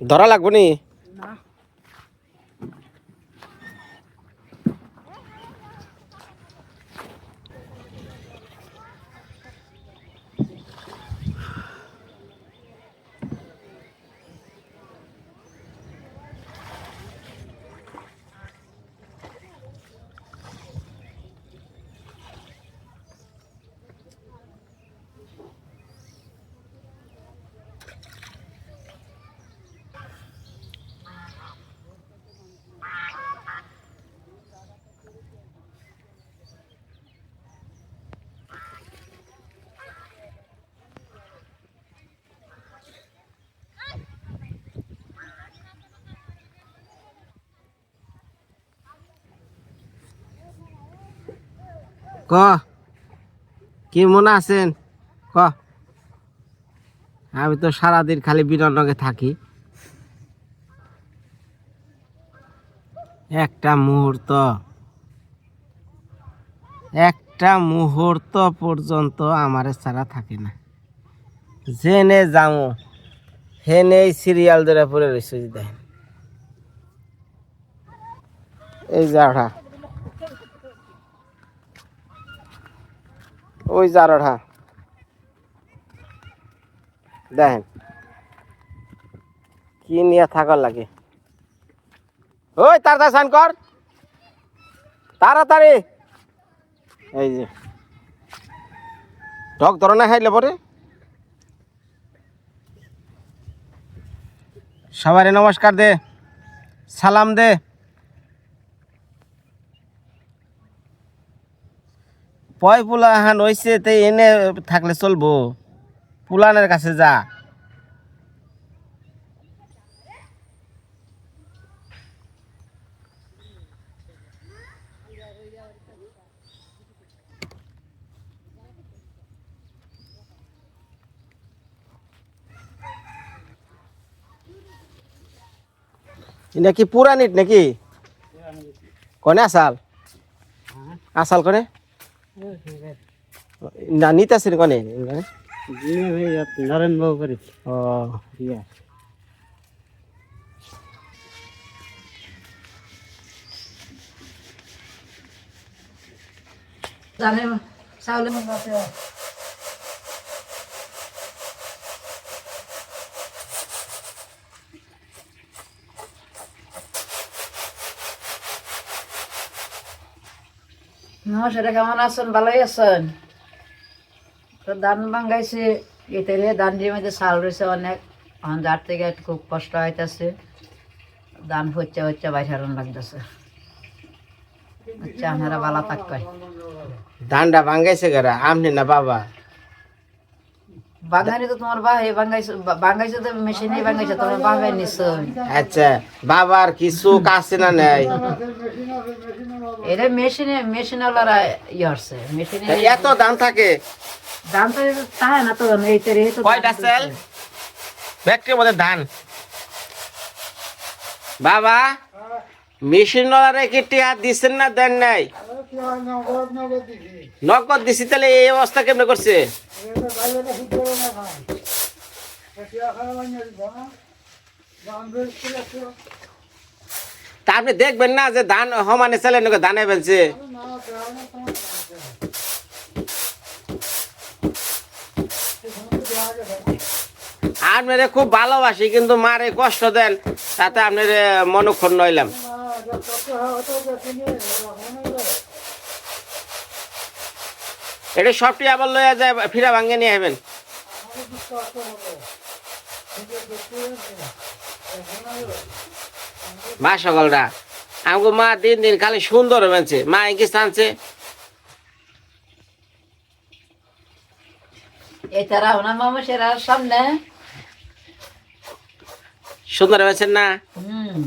ধরা লাগবো নি? ক? কি মনে আছেন? ক? আমি তো সারাদিন খালি বিনন্দকে থাকি। একটা মুহূর্ত। একটা মুহূর্ত পর্যন্ত আমার ছাড়া থাকে না। জেনে যাও। হেনে সিরিয়াল ধরে পড়ে রয়েছে এই যাওয়া ওই জারোটা দেখেন। কি নিয়ে থাকার লাগে। ওই তাড়াতাড়ি স্নান কর। তাড়াতাড়ি। এই যে। টক ধরনের খাইলে পরে। সবারই নমস্কার দে। সালাম দে। পয় পোলা হান হইছে তে এনে থাকলে চলবো। পুলানের কাছে যা। এটা কি পুরানিট নাকি? কনে আসাল? আসাল কনে? না নিতাছেন কনে? নরেন বাবু করে। ও। জানে চাউলে নমস্কার কেমন আছেন? ভালোই আছেন? তো ধান ভাঙ্গাইছে এতে ধান জমিতে চাল রয়েছে অনেক। এখন যার থেকে খুব কষ্ট হইতেছে। ধান হচ্ছে হচ্ছে বাইসারণ লাগতেছে। আচ্ছা আপনারা ভালো থাকবেন। ধানটা ভাঙ্গাইছে গেরা আমনি না বাবা? বাঙালি তো তোমার বাহে তো মেশিনে তোমার আচ্ছা বাবার কিছু কাছে না নেই? এটা মেশিনে মেশিন ইয়ে এত ধান থাকে? দাম তো তাহে না তো এই তো এই তো কয়টা সেল? ব্যাগটির মধ্যে ধান। বাবা? মেশিন কি টিয়া দিচ্ছেন না দেন নাই? নগদ দিছি, তাহলে এই অবস্থা কেমনে করছে? তা আপনি দেখবেন না যে ধান সমানে চালে নাকি ধানে ফেলছে আপনারে খুব ভালোবাসি, কিন্তু মারে কষ্ট দেন, তাতে আপনার মনক্ষণ নইলাম এটা সবটি আবার লইয়া যায় ফিরা ভাঙ্গে নিয়ে আসবেন মা সকলরা আমাকে মা দিন দিন খালি সুন্দর হয়েছে মা এগিয়ে টানছে। সুন্দর হয়েছেন না? হুম।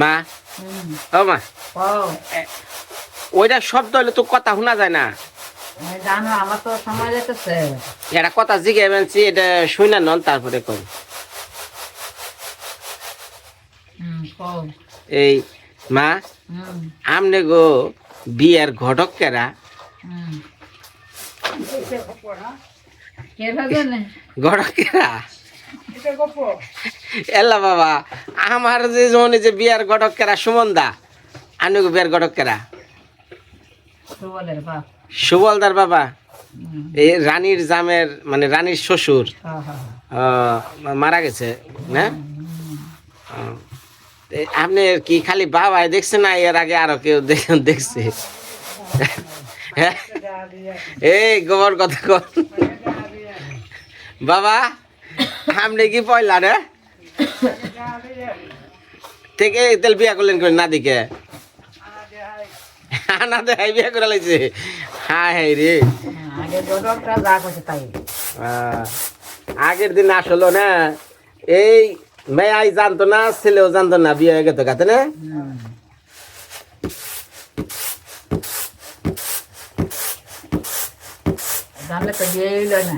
মা। ও মা। ওইটা শব্দ হলে তো কথা শোনা যায় না। জানো আমার তো সময় যেতেছে এটা কথা জিগে বেনছি এটা শুনে নন তারপরে কই। এই মা আমনে গো বিয়ের ঘটক কেরা? ঘটক কে ভাজনে গড়কেরা এলা বাবা আমার যে জনে যে বিয়ার গড়কেরা সুমনদা আনুক বিয়ার গড়কেরা সুবলের বাপ। সুবলদার বাবা? এই রানীর জামের মানে রানীর শ্বশুর। মারা গেছে না? আপনি কি খালি বাবাই দেখছেন না এর আগে আরও কেউ দেখ- দেখছে? হ্যাঁ? এই গোবর কথা বাবা আপনি কি পয়লা রে? থেকে তেল বিয়া করলেন করে না দিকে না দেখাই বিয়া করে লাইছে। রে হ্যাঁ, আগে গডকটা যা করছে তাই। আহ, আগের দিন আসলো না? এই মেয়াই জানতো না ছেলেও জানতো না বিয়ে হয়ে গেত গাতে না? জানলে তো বিয়ে না।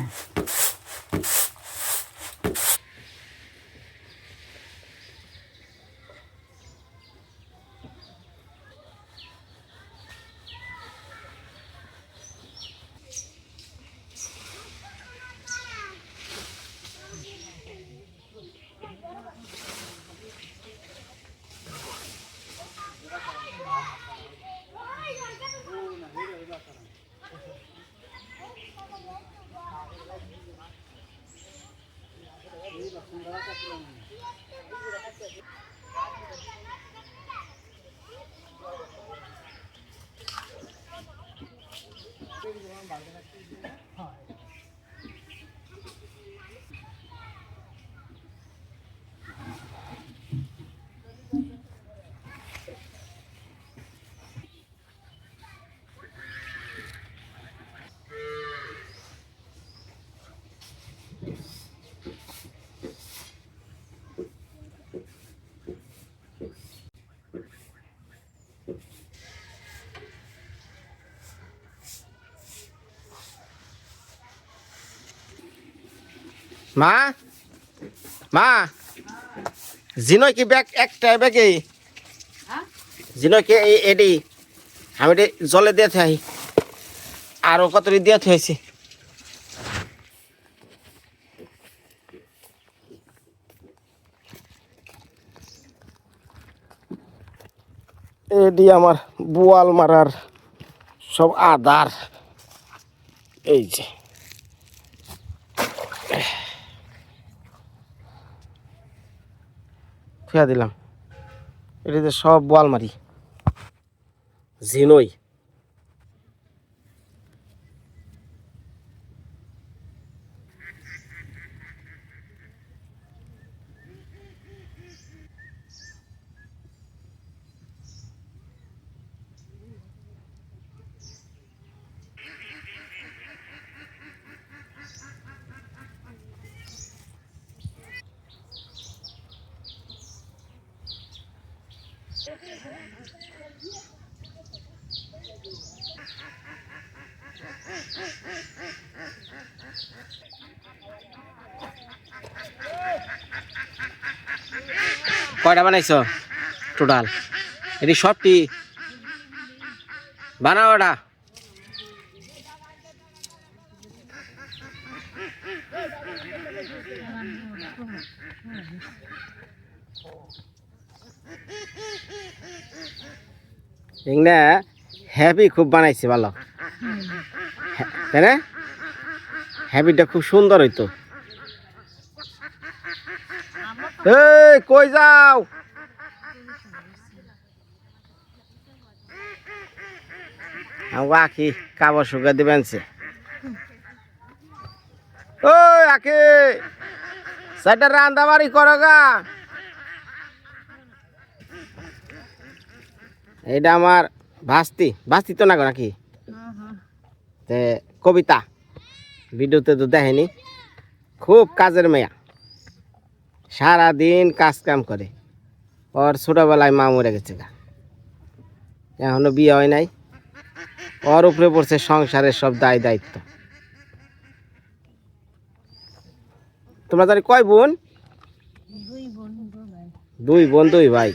মা? মা? জিনয় কি ব্যাগ একটা ব্যাগে? হ্যাঁ? জিনয় কি এই এডি? আমি এটি জলে দিয়ে থাই। আরও কতটি দিয়ে থাইছি। এডি আমার বোয়াল মারার সব আদার এই যে। ফেয়া দিলাম। এটাতে সব বোয়াল মারি জিনই। কয়টা বানাইছ? টোটাল এটি সবটি। বানাও ওটা এগুলা হ্যাপি খুব বানাইছে, ভালো। তাই না? হ্যাপিটা খুব সুন্দর হইতো। কই যাও? আখি কাবর শুকা দিবেন সে ওই আখি সেটা রান্না বাড়ি করো গা। এইটা আমার ভাস্তি। ভাস্তি তো না গো নাকি তে কবিতা। ভিডিওতে তো দেখেনি। খুব কাজের মেয়া। সারাদিন কাজ কাম করে। ওর ছোটবেলায় মা মরে গেছে গা। এখনও বিয়ে হয় নাই। ওর উপরে পড়ছে সংসারের সব দায় দায়িত্ব। তোমরা জানি কয় বোন? দুই বোন দুই ভাই।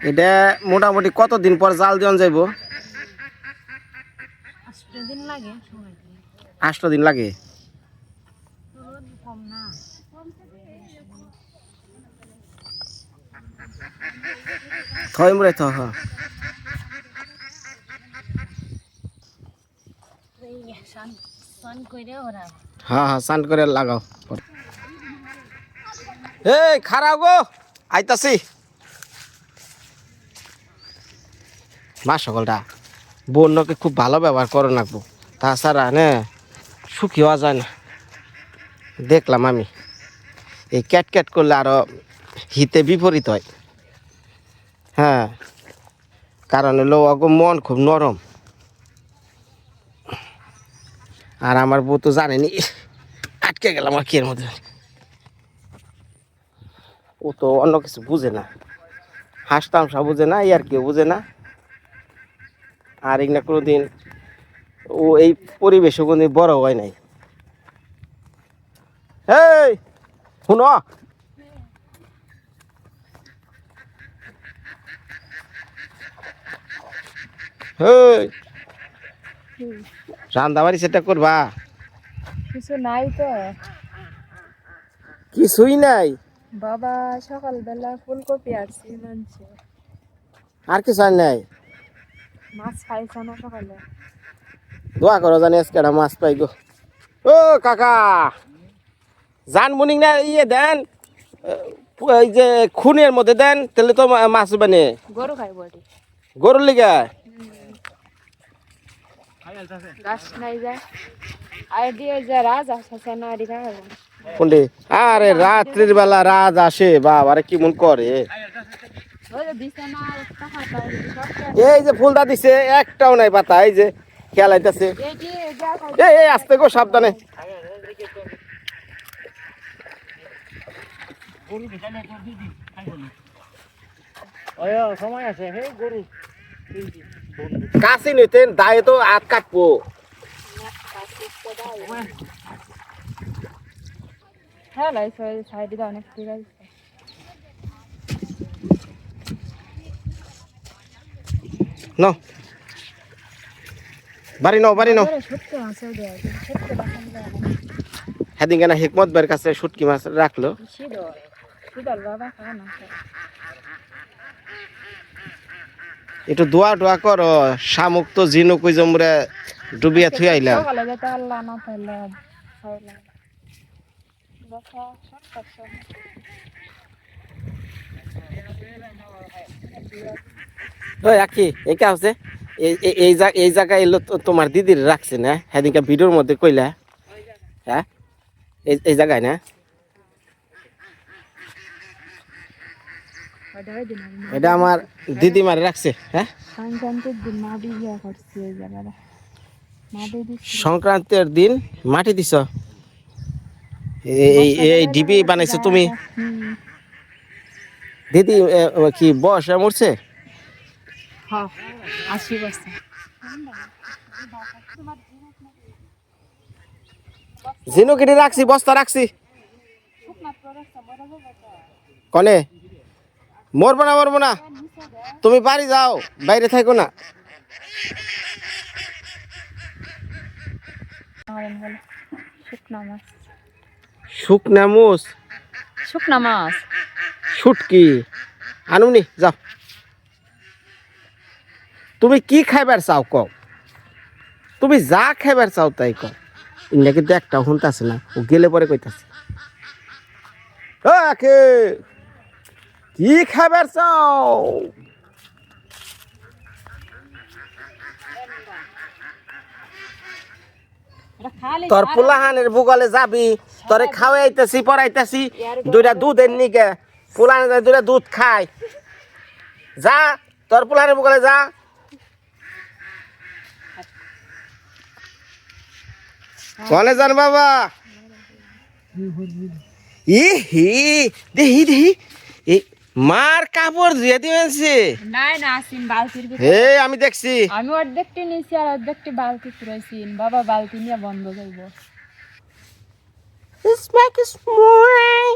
এটা মোটামুটি কতদিন পর জাল দিন যাইব? দিন আষ্ট দিন লাগে? কম না থয় মুড়ে থ হ। সান সান করে ওরা হ্যাঁ হ্যাঁ স্নান করে লাগাও। এই খারাপ গো। আইতাছি। মা সকলটা। বন্যকে খুব ভালো ব্যবহার করে রাখব তাছাড়া, নে, সুখী হওয়া যায় না। দেখলাম আমি। এই ক্যাট ক্যাট করলে আরও হিতে বিপরীত হয়। হ্যাঁ কারণ হলো অগ মন খুব নরম। আর আমার বউ তো জানেনি, আটকে গেলাম আর কি এর মধ্যে। ও তো অন্য কিছু বুঝে না। হাঁস তামসা বুঝে না ইয়ার কেউ বুঝে না। আর এগুলা কোনোদিন ও এই পরিবেশে কোনোদিন বড় হয় নাই। এই শুন। এই রান্দাবাড়ি সেটা করবা? কিছু নাই তো। কিছুই নাই? বাবা সকালবেলা ফুলকপি আর আর কিছু আর নাই? মাছ খাইছে না সকালে? দোয়া করো জানি আজকে একটা মাছ পাই গো ও কাকা! জান মুনিং না ইয়ে দেন এই যে খুনের মধ্যে দেন তাহলে তো মাছ বানে গরু খাই বটি গরুর লিগা? গাছ নাই যায় আর দিয়ে যে রাজ আছে না আর কোনটি আরে রাত্রির বেলা রাজ আসে বাবা আরে কি মন করে। এই যে ফুলদা দিছে, একটাও নাই পাতা, এই যে খেলাইতেছে। এটি এই, আসতে গো, সাবধানে। কাশি নিতেন দায়ে তো আট কাটবো। হ্যাঁ আছে। নাও। বাড়ি নাও বাড়ি নাও। হেদিন কেনা হিকমত বের কাছে শুটকি মাছ রাখল। একটু দোয়া টোয়া করো শামুক তো ঝিনুক ওই জমরে ডুবিয়া থুই আইলাম। সকালে যেতে ওই আকি এই কা এই জায়গায় এলো তোমার দিদির রাখছে না? ভিডিওর মধ্যে কইলা। হ্যাঁ? এই জায়গায় না? এটা আমার দিদি মারে রাখছে হ্যাঁ? সংক্রান্তির দিন মাটি দিছ? এই এই- এই ডিবি বানাইছো তুমি? দিদি কি বয়স মরছে? হ্যাঁ আশি বছর ঝিনুকিটি রাখছি বস্তা রাখছি। কনে? মরবো না মরবো না। তুমি বাড়ি যাও বাইরে থাকো না। শুকনা মাছ। শুকনা মাছ। শুটকি। আনুনি যাও। তুমি কি খাইবার চাও কও? তুমি যা খাইবার চাও তাই কও। ইন্ডিয়া কিন্তু একটা শুনতাছে না ও গেলে পরে কইতাছে। একে কি খাইবার চাও? তোর পোলাহানের ভূগোলে যাবি তোরে খাওয়াইতেছি পড়াইতেছি দুইটা দুধের নিকে পোলাহানে যায় দুইটা দুধ খায়। যা তোর পোলাহানের ভূগোলে যা। কনে যান বাবা। ই হি দেহি দেহি। এই মার কাপড় ধুয়ে দিয়েছে নাই না আসিন বালতির ভিতরে। হে আমি দেখছি। আমি অর্ধেকটি নিয়েছি আর অর্ধেকটি বালতি তুলেছি বাবা বালতি নিয়ে বন্ধ করব। Smack is more.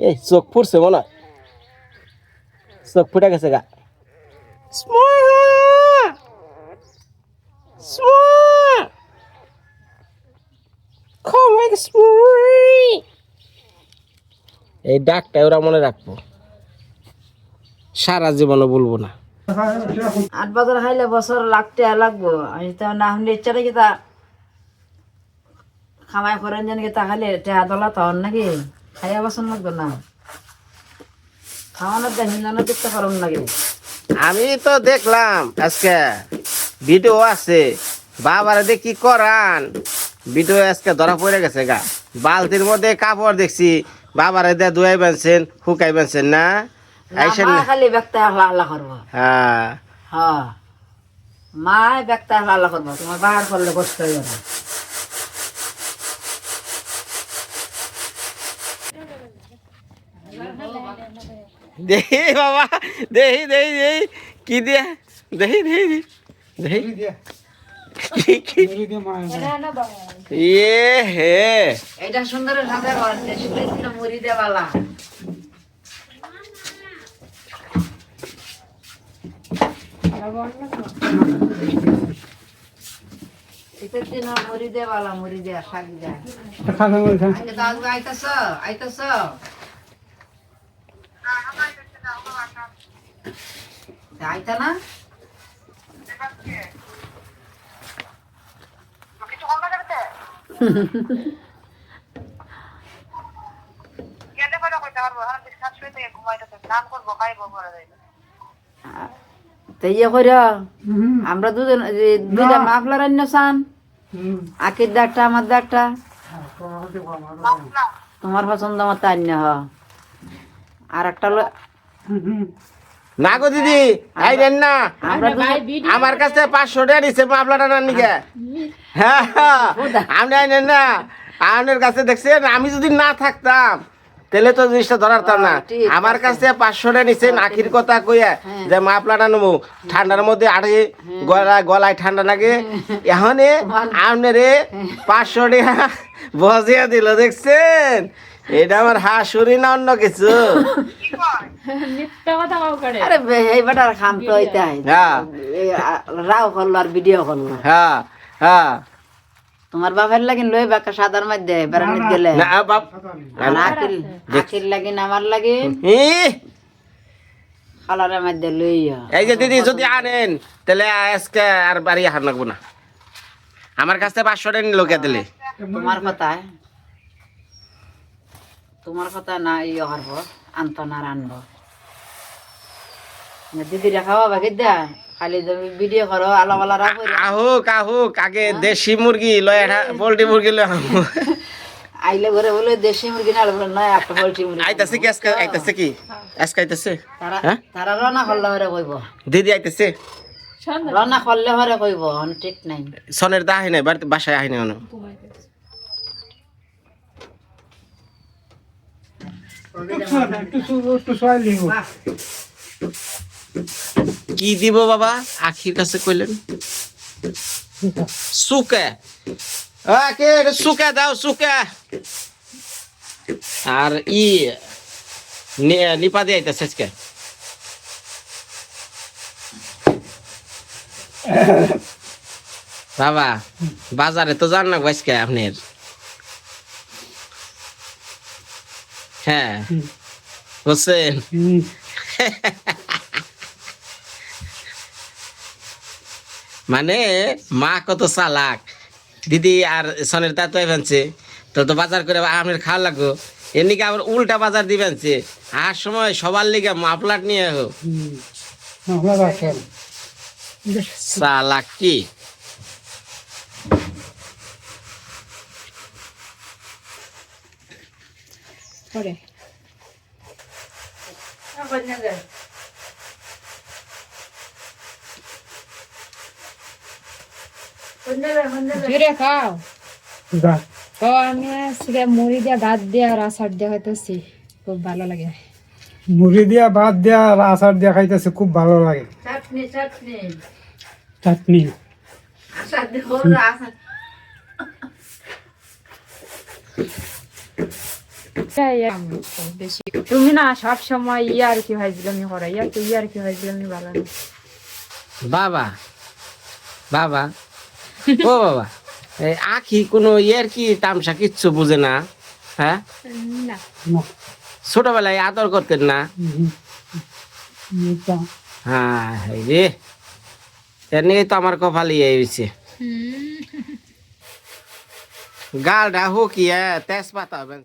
এই চোখ ফুটছে মনে হয়। চোখ ফুটে গেছে গা. এই ডাকটা ওরা মনে রাখব। সারা জীবনও বলব না। আট বাজার খাইলে বছর টাকা লাগবো। আমি তো না হলে ইচ্ছা রেখে তা খামাই করেন যেন তা খাইলে টেহা দলা তখন নাকি? খাইয়া বছর লাগতো না। খাওয়ানোর দেখ দেখতে আমি তো দেখলাম আজকে ভিডিও আছে। বাবারে কি করান? ভিডিও আজকে ধরা পড়ে গেছে গা। বালতির মধ্যে কাপড় দেখছি। বাবারে দিয়ে ধুয়াই বেনছেন শুকাই বেনছেন না? আইসেন মা খালি ব্যক্তা হলা করব। হ্যাঁ। হ্যাঁ। ব্যক্তা হলা করব। তোমার বাহার করলে কষ্ট হয়ে যাবে। দেহি বাবা দেহি দেহি দেহি। কি দিয়া? দেহি দেহি দেহি। ইয়ে হে। এটা সুন্দরের সাথে মুড়ি দেওয়ালা মুড়ি দেওয়ালা মুড়ি দেয়া শাক দেয়া। আইতে তো না তো ইয়ে কইর আমরা দুজন দুইটা মাফলার আন্য চান। আকির দাগটা আমার দাগটা তোমার পছন্দ মতো আন্য হ আর একটা লো- না গো দিদি আইবেন না। আমরা কাছে পাঁচশো টাকা নিচ্ছে মাপলাটা না নিকে হ্যাঁ হ্যাঁ। আপনি আইনেন না। আপনার কাছে দেখছেন আমি যদি না থাকতাম তাহলে তো জিনিসটা ধরারতাম না। হ্যাঁ, আমার কাছে পাঁচশো টাকা নিচ্ছেন আখির কথা কইয়া হ্যাঁ। যে মাপলাটা নেব ঠান্ডার মধ্যে আড়ে গলায় গলায় ঠান্ডা লাগে। এখন আপনারে পাঁচশো টাকা বজিয়া দিল দেখছেন? এটা আমার হাসুরি না অন্য কিছু? আরে এই বেটার খাম তো হ্যাঁ এই আ- রাও করল আর ভিডিও করল। হ্যাঁ হ্যাঁ। তোমার বাপের লাগিন লই বাকা সাদার মধ্যে বেড়ানিত গেলে। না বাপ। আর আকিল আকিল লাগিন আমার লাগিন খালারের মধ্যে লইয়া। এই যে দিদি যদি আনেন তাহলে আজকে আর বাড়ি হার লাগবো না। আমার কাছে পাঁচশো টাকা লোকে দিলে? তোমার কথায়। তোমার কথা না ইয়ে করব আনতো না রানবো দিদি খাওয়া বাকি দা খালি ভিডিও করো আলা বালা রাখো আহুক আহুক আগে দেশি মুরগি লয় পোল্ট্রি মুরগি লয় আইলে ঘরে বলে দেশি মুরগি না বলে নয় একটা পোল্ট্রি মুরগি। আইতাছে কি আজকে আইতাছে কি? আজকে আইতাছে? তারা হ্যাঁ? তারা রান্না করলে হরে কইব। দিদি আইতাছে? রান্না করলে হরে কইব ঠিক নাই। সনের দা আহি নাই বাড়িতে বাসায় আহি নাই কি দিব বাবা? আখির কাছে কইলেন। সুকে। কে সুকে দাও সুকে। আর ই নি- নিপা দিয়ে আইতাছে আজকে। বাবা বাজারে তো যান না আজকে আপনার। হ্যাঁ। বুঝছেন মানে মা কত চালাক। দিদি আর সনের তা তো এভানছে তো তো বাজার করে আমের খাওয়া লাগবো। এমনিকে আবার উল্টা বাজার দিবেনছে আর সময় সবার লিগে মাপলাট নিয়ে হোক চালাক কি? করে। জুড়ে খাও। তো আমি মুড়ি দিয়ে গাত দিয়ে আর আচার দিয়ে খাইতেছি খুব ভালো লাগে। মুড়ি দিয়া ভাত দিয়া আর আচার দিয়া খাইতেছে খুব ভালো লাগে। চাটনি বেশি তুমি না সব সময় ইয়ার কি হয়েছিল আমি হরাই আর কি ইয়ার কি হয়েছিল আমি ভালো না। বাবা বাবা ও বাবা আখি কোনো ইয়ের কি তামসা কিচ্ছু বুঝে না হ্যাঁ? ছোটবেলায় আদর করতেন না? হ্যাঁ রে তো আমার কপাল ইয়ে হয়েছে গালটা হুকিয়ে তেজপাতা হবে